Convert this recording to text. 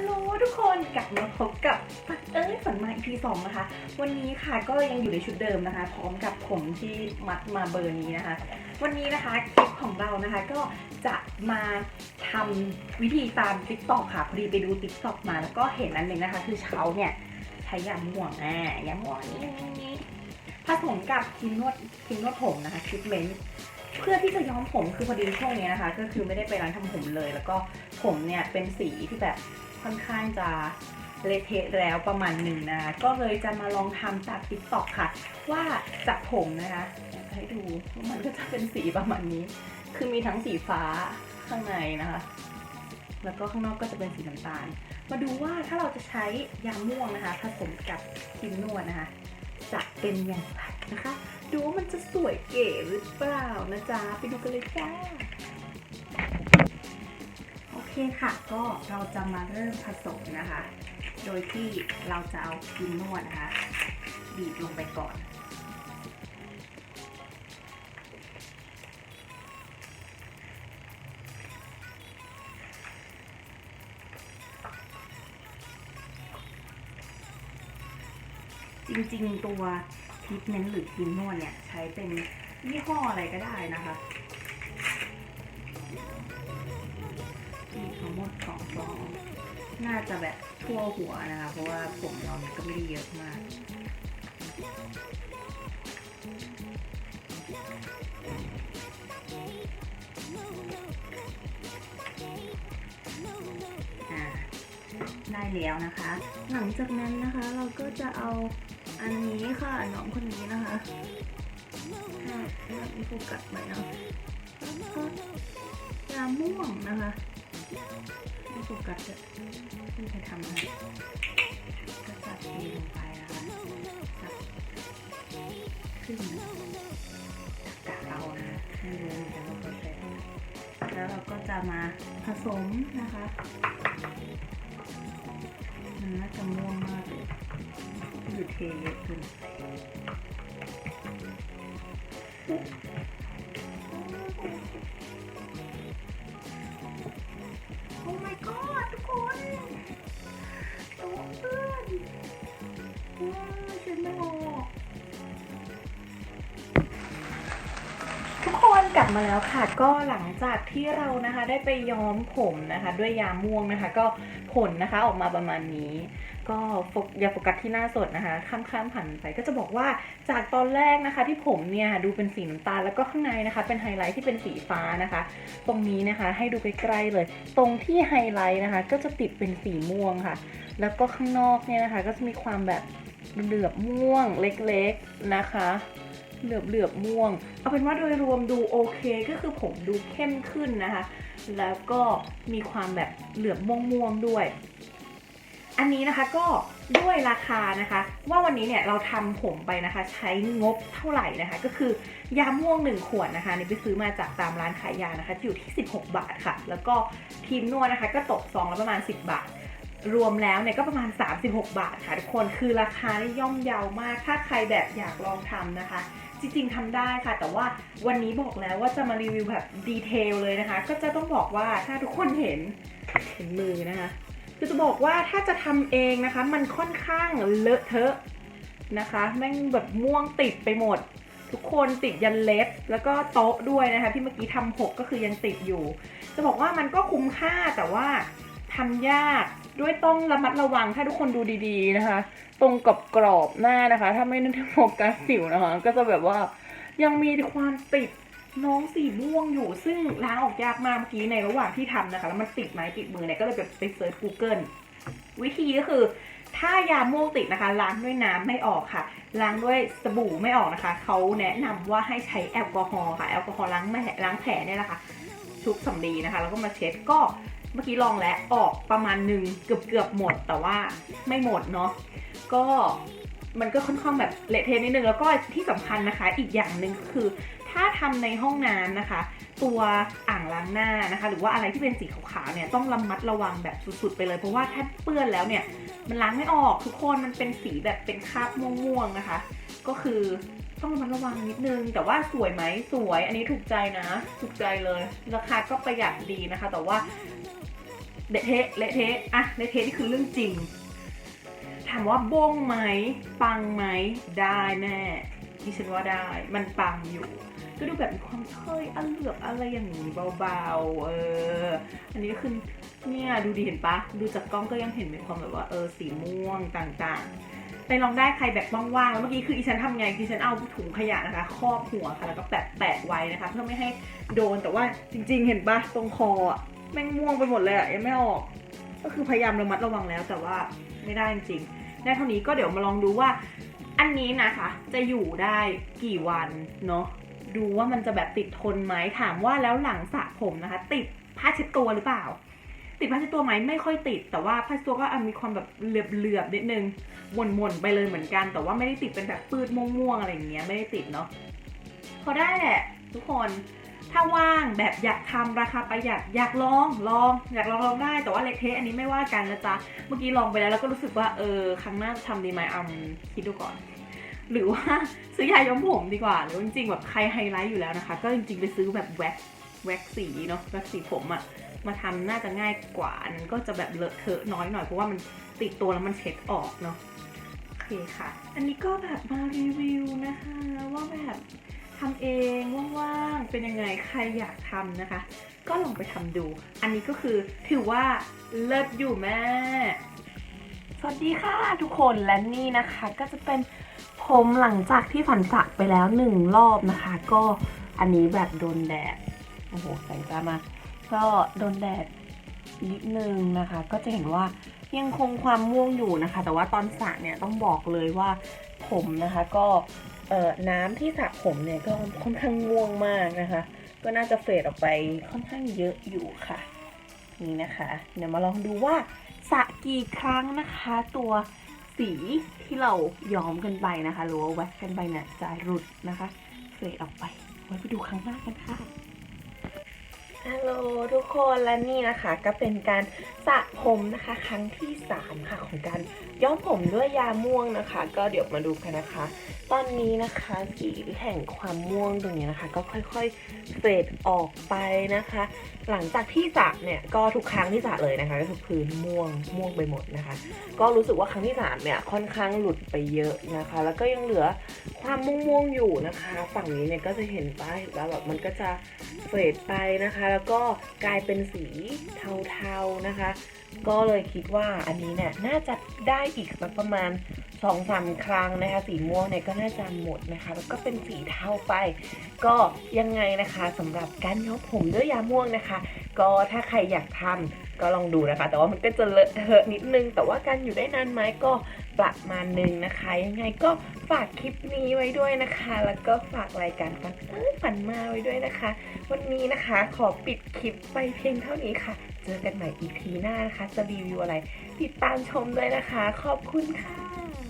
ฮัลโหลทุกคนกลับมาพบกับปัดเอ้ยฝันมา EP สองนะคะ วันนี้ค่ะก็ยังอยู่ในชุดเดิมนะคะ พร้อมกับผมที่มัดมาเบอร์นี้นะคะ วันนี้นะคะคลิปของเรานะคะก็จะมาทำวิธีตาม t ิ k t o k ค่ะพอดีไปดู t ิ k t o k มาแล้วก็เห็นอันหนึ่งนะคะ คือเช้าเนี่ยใช้ยาม่วงอ่ายาม่วงนี่นี่ผสมกับครีมนวดครีมนวดผมนะคะทรีทเมนต์เพื่อที่จะย้อมผมคือพอดีช่วงนี้นะคะ ก็คือไม่ได้ไปร้านทำผมเลย แล้วก็ผมเนี่ยเป็นสีที่แบบ ค่อนข้างจะเละเทะแล้วประมาณหนึ่งนะก็เลยจะมาลองทำจากติ๊กต็อกค่ะ ว่าจากผมนะคะอยากให้ดูมันก็จะเป็นสีประมาณนี้ คือมีทั้งสีฟ้าข้างในนะคะ แล้วก็ข้างนอกก็จะเป็นสีน้ำตาล มาดูว่าถ้าเราจะใช้ยาม่วงนะคะผสมกับครีมนวดนะคะ จะเป็นอย่างไรนะคะ ดูว่ามันจะสวยเก๋หรือเปล่านะจ๊ะไปดูกันเลยจ้า คค่ะ ก็เราจะมาเริ่มผสมนะคะ โดยที่เราจะเอาครีมนวดนะคะ บีบลงไปก่อน จริงๆตัวทรีทเนต์หรือครีมนวดเนี่ย ใช้เป็นยี่ห้ออะไรก็ได้นะคะ สองซองน่าจะแบบทั่วหัวนะคะ เพราะว่าผมเราเนี่ยก็ไม่ได้เยอะมากได้แล้วนะคะ หลังจากนั้นนะคะเราก็จะเอาอันนี้ค่ะน้องคนนี้นะคะอ่ามีโฟกัสไหมเนาะแล้วก็ยาม่วงนะคะ มีโฟกัสจะไม่ใครทำนะไรก็จัดเทลงไปนะคะจับขึ้นกเอานะไม่รู้เหมือนกันว่าเขาใช้เท่าไหร่แล้วเราก็จะมาผสมนะคะมันน่าจะม่วงมากเลยหรือเทเยอะเกินไป กลับมาแล้วค่ะก็หลังจากที่เรานะคะได้ไปย้อมผมนะคะ ด้วยยาม่วงนะคะ ก็ผลนะคะออกมาประมาณนี้ ก็โฟกอย่าโฟกัสที่หน้าสดนะคะ ข้ามๆผ่านไปก็จะบอกว่าจากตอนแรกนะคะ ที่ผมเนี่ยดูเป็นสีน้ำตาลแล้วก็ข้างในนะคะ เป็นไฮไลท์ที่เป็นสีฟ้านะคะ ตรงนี้นะคะให้ดูใกล้ๆเลย ตรงที่ไฮไลท์นะคะ ก็จะติดเป็นสีม่วงค่ะ แล้วก็ข้างนอกเนี่ยนะคะ ก็จะมีความแบบเหลือบม่วงเล็กๆนะคะ เหลือบเหลือบม่วง เอาเป็นว่าโดยรวมดูโอเคก็คือผมดูเข้มขึ้นนะคะ แล้วก็มีความแบบเหลือบม่วงม่วงด้วย อันนี้นะคะก็ด้วยราคานะคะ ว่าวันนี้เนี่ยเราทำผมไปนะคะ ใช้งบเท่าไหร่นะคะ ก็คือยาม่วง 1 ขวดนะคะนี่ไปซื้อมาจากตามร้านขายยานะคะอยู่ที่ 16 บาทค่ะ แล้วก็ครีมนวดนะคะ ก็ตกซองละประมาณ 10 บาทรวมแล้วเนี่ยก็ประมาณ 36 บาทค่ะทุกคน คือราคานี่ย่อมเยาวมาก ถ้าใครแบบอยากลองทำนะคะ จริงๆทำได้ค่ะ แต่ว่าวันนี้บอกแล้วว่าจะมารีวิวแบบดีเทลเลยนะคะ ก็จะต้องบอกว่าถ้าทุกคนเห็นเห็นมือนะคะ คือจะบอกว่าถ้าจะทำเองนะคะ มันค่อนข้างเลอะเทอะนะคะ แม่งแบบม่วงติดไปหมด ทุกคนติดยันเล็บแล้วก็โต๊ะด้วยนะคะ ที่เมื่อกี้ทำหกก็คือยังติดอยู่ จะบอกว่ามันก็คุ้มค่าแต่ว่า ทำยากด้วยต้องระมัดระวังถ้าทุกคนดูดีๆนะคะ ตรงกับกรอบหน้านะคะ ถ้าไม่นึกถึงโฟกัสสิวนะคะ ก็จะแบบว่ายังมีความติดน้องสีม่วงอยู่ซึ่งล้างออกยากมากเมื่อกี้ในระหว่างที่ทำนะคะ แล้วมันติดไม้ติดมือเนี่ยก็เลยไปไปเซิร์ช Google วิธีก็คือ ถ้ายาม่วงติดนะคะ ล้างด้วยน้ำไม่ออกค่ะ ล้างด้วยสบู่ไม่ออกนะคะเขาแนะนำว่าให้ใช้แอลกอฮอล์ค่ะแอลกอฮอล์ล้างแผลล้างแผลเนี่ยแหละค่ะชุบสำลีนะคะ แล้วก็มาเช็ดก็ เมื่อกี้ลองแล้วออกประมาณหนึ่งเกือบเกือบหมดแต่ว่าไม่หมดเนาะก็มันก็ค่อนข้างแบบเละเทะนิดนึงแล้วก็ที่สำคัญนะคะ อีกอย่างหนึ่งก็คือถ้าทำในห้องน้ำนะคะ ตัวอ่างล้างหน้านะคะ หรือว่าอะไรที่เป็นสีขาวๆเนี่ยต้องระมัดระวังแบบสุดๆไปเลยเพราะว่าถ้าเปื้อนแล้วเนี่ยมันล้างไม่ออกทุกคนมันเป็นสีแบบเป็นคราบม่วงๆนะคะ ก็คือต้องระมัดระวังนิดนึง แต่ว่าสวยไหมสวย อันนี้ถูกใจนะ ถูกใจเลย ราคาก็ประหยัดดีนะคะ แต่ว่า เละเทะเละเทะอะเละเทะนี่คือเรื่องจริง ถามว่าบ้งไหมปังไหมได้แน่ดิฉันว่าได้มันปังอยู่ ก็ดูแบบมีความเคยอันเหลือบอะไรอย่างนี้เบาๆเอออันนี้ก็คือเนี่ยดูดีเห็นปะดูจากกล้องก็ยังเห็นมีความแบบว่าเออสีม่วงต่างๆไปลองได้ใครแบบว่างๆแล้วเมื่อกี้คืออีฉันทำไงคือฉันเอาถุงขยะนะคะครอบหัวค่ะแล้วก็แปะแปะไว้นะคะ เพื่อไม่ให้โดนแต่ว่าจริง ๆ เห็นปะตรงคอ แม่งม่วงไปหมดเลยอะยังไม่ออก ก็คือพยายามระมัดระวังแล้วแต่ว่าไม่ได้จริงๆได้เท่านี้ก็เดี๋ยวมาลองดูว่า อันนี้นะคะ จะอยู่ได้กี่วันเนาะดูว่ามันจะแบบติดทนไหมถามว่าแล้วหลังสระผมนะคะ ติดผ้าเช็ดตัวหรือเปล่า ติดผ้าเช็ดตัวไหมไม่ค่อยติด แต่ว่าผ้าเช็ดตัวก็มีความแบบเหลือบๆนิดนึงหม่นๆไปเลยเหมือนกัน แต่ว่าไม่ได้ติดเป็นแบบปืดม่วงๆอะไรอย่างเงี้ยไม่ได้ติดเนาะพอได้แหละทุกคน ถ้าว่างแบบอยากทำราคาประหยัดอยากลองลอง อยากลองลองได้แต่ว่าเล็กเทสอันนี้ไม่ว่ากันนะจ๊ะเมื่อกี้ลองไปแล้วแล้วก็รู้สึกว่าเออครั้งหน้าจะทำดีไหมอืมคิดดูก่อน หรือว่าซื้อยาย้อมผมดีกว่า หรือจริงๆแบบใครไฮไลท์อยู่แล้วนะคะ ก็จริงๆไปซื้อแบบแว็กแว็กสีเนาะแว็กสีผมอะมาทำน่าจะง่ายกว่าอันนั้นก็จะแบบเลอะเทอะน้อยหน่อยเพราะว่ามันติดตัวแล้วมันเช็ดออกเนาะโอเคค่ะ อันนี้ก็แบบมารีวิวนะคะว่าแบบ ทำเองว่างๆเป็นยังไงใครอยากทำนะคะ ก็ลองไปทำดู อันนี้ก็คือถือว่าเลิศอยู่แม่สวัสดีค่ะทุกคนและนี่นะคะก็จะเป็นผมหลังจากที่ฝันสระไปแล้วหนึ่งรอบนะคะ ก็อันนี้แบบโดนแดดโอ้โหแสงจ้ามากก็โดนแดดนิดนึงนะคะ ก็จะเห็นว่ายังคงความม่วงอยู่นะคะ แต่ว่าตอนสระเนี่ยต้องบอกเลยว่าผมนะคะก็ เอ่อน้ำที่สระผมเนี่ยก็ค่อนข้างม่วงมากนะคะ ก็น่าจะเฟดออกไปค่อนข้างเยอะอยู่ค่ะ นี่นะคะ เดี๋ยวมาลองดูว่าสระกี่ครั้งนะคะ ตัวสีที่เราย้อมกันไปนะคะ หรือว่าแว็กกันไปเนี่ยจะหลุดนะคะเฟดออกไปไว้ไปดูครั้งหน้ากันค่ะฮัลโหลทุกคนและนี่นะคะก็เป็นการ สระผมนะคะ ครั้งที่ 3 ค่ะของการย้อมผมด้วยยาม่วงนะคะ ก็เดี๋ยวมาดูกันนะคะ ตอนนี้นะคะสีแห่งความม่วงตรงนี้นะคะ ก็ค่อยๆเฟดออกไปนะคะ หลังจากที่สระเนี่ยก็ทุกครั้งที่สระเลยนะคะ ก็คือพื้นม่วงม่วงไปหมดนะคะ ก็รู้สึกว่าครั้งที่สามเนี่ยค่อนข้างหลุดไปเยอะนะคะ แล้วก็ยังเหลือความม่วงๆอยู่นะคะ ฝั่งนี้เนี่ยก็จะเห็นป้ายแล้วแบบมันก็จะเฟดไปนะคะ แล้วก็กลายเป็นสีเทาๆนะคะ ก็เลยคิดว่าอันนี้เนี่ยน่าจะได้อีกสักประมาณสองสามครั้งนะคะ สีม่วงเนี่ยก็น่าจะหมดนะคะ แล้วก็เป็นสีเทาไป ก็ยังไงนะคะสำหรับการย้อมผมด้วยยาม่วงนะคะ ก็ถ้าใครอยากทำก็ลองดูนะคะ แต่ว่ามันก็จะเลอะเทอะนิดนึง แต่ว่าการอยู่ได้นานไหมก็ประมาณนึงนะคะ ยังไงก็ฝากคลิปนี้ไว้ด้วยนะคะ แล้วก็ฝากรายการฝันเอ้ยฝันมาไว้ด้วยนะคะ วันนี้นะคะขอปิดคลิปไปเพียงเท่านี้ค่ะ จอกันใหม่ EP หน้านะคะ จะรีวิวอะไร ติดตามชมด้วยนะคะ ขอบคุณค่ะ